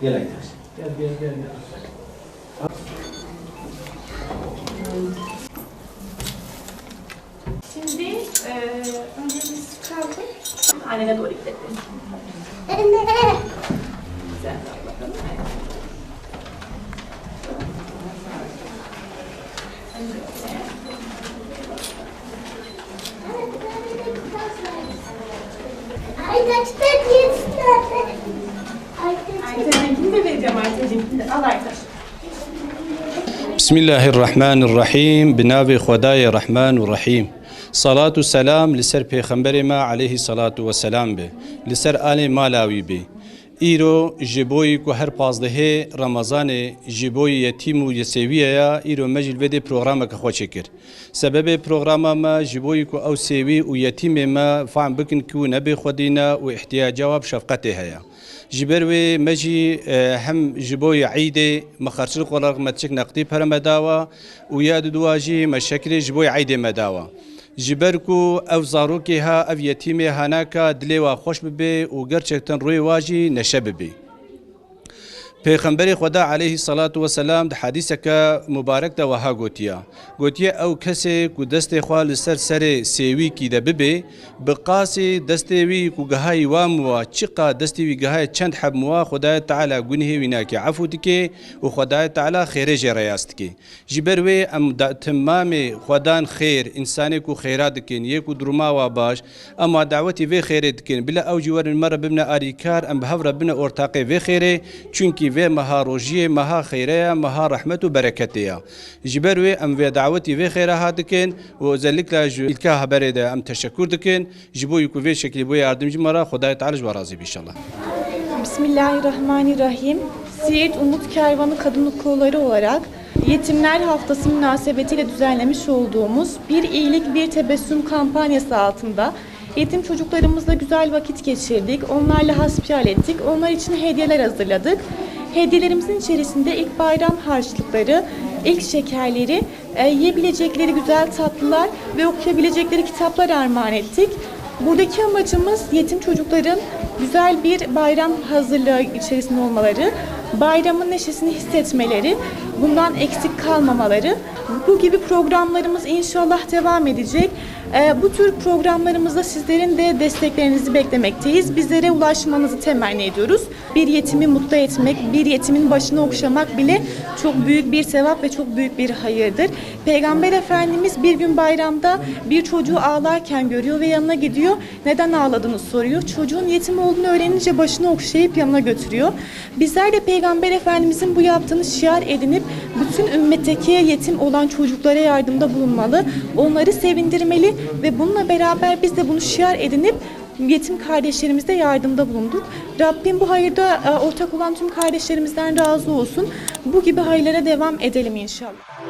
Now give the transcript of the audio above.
Gel arkadaş. Gel gel gel. gel. Şimdi e, önce biz kaldık. Annene doğru gidelim. Güzel bakalım. Evet. I touched بسم الله الرحمن الرحيم. بنابي خداي الرحمن الرحيم. صلاة السلام لسر پیغمبر ما عليه صلاة والسلام به لسر آل مالاوي به. ایرو جبوی که هر پازده رمضان جبوی یتیم و یەسێویەیە ئیرۆ مەژل پروگرام که خۆچێ کرد. سبب پروگرام ما جبوی که أو سیوی و یەتیمێمە فام بکن و نبی خودینا و احتیاجاواب شفقته هیا. جبر و مجی هم جبوی عیده مخارج القرار متشک نقدی پر مداوا و یاد دواجی مشکل جبوی عیده مداوا جبر کو او زاروکی ها او یتیم هاناکا دلیوا خوش ببی و گرچکتن روی واجی نشه ببی پیغمبر خدا علیه الصلاة والسلام د حدیثه که مبارک ده وها گوتیا. گوتیا او کسی کو دست خوا لسر سر سیوی کی ده ببه بقاسی دستی وی کو گهای و چقا دستی وی گهای چند حب موا خدای تعالی گنه وینا کی عفو دکی و خدای تعالی خیر جریاست کی جبر وی ام د تمام خدان خیر انسانی کو خیرات دکن یک درما و باش. اما دعوتی وی خیر دکن. بلا او جوار مر ببنا اریکار ام بهور بنا اورتاقی وی خیره. چونکی vê meha rojiyê meha xêre ye meha rehmet û bereketê ye ji ber wê em vê dawetî vê xêre hat dikin özellikle ji ilka heberê de em teşekkür dikin ji bo ku vê bu yardımcı mara Xudayê Teala ji we inşallah. Bismillahirrahmanirrahim. Siirt Umut Kervanı Kadın Okulları olarak Yetimler Haftası münasebetiyle düzenlemiş olduğumuz Bir İyilik Bir Tebessüm kampanyası altında yetim çocuklarımızla güzel vakit geçirdik. Onlarla hasbihal ettik. Onlar için hediyeler hazırladık. Hediyelerimizin içerisinde ilk bayram harçlıkları, ilk şekerleri, e, yiyebilecekleri güzel tatlılar ve okuyabilecekleri kitaplar armağan ettik. Buradaki amacımız yetim çocukların güzel bir bayram hazırlığı içerisinde olmaları, bayramın neşesini hissetmeleri, bundan eksik kalmamaları. Bu gibi programlarımız inşallah devam edecek. Ee, bu tür programlarımızda sizlerin de desteklerinizi beklemekteyiz. Bizlere ulaşmanızı temenni ediyoruz. Bir yetimi mutlu etmek, bir yetimin başını okşamak bile çok büyük bir sevap ve çok büyük bir hayırdır. Peygamber Efendimiz bir gün bayramda bir çocuğu ağlarken görüyor ve yanına gidiyor. Neden ağladığını soruyor. Çocuğun yetim olduğunu öğrenince başını okşayıp yanına götürüyor. Bizler de Peygamber Efendimizin bu yaptığını şiar edinip bütün ümmetteki yetim olan çocuklara yardımda bulunmalı. Onları sevindirmeli ve bununla beraber biz de bunu şiar edinip yetim kardeşlerimize yardımda bulunduk. Rabbim bu hayırda e, ortak olan tüm kardeşlerimizden razı olsun. Bu gibi hayırlara devam edelim inşallah.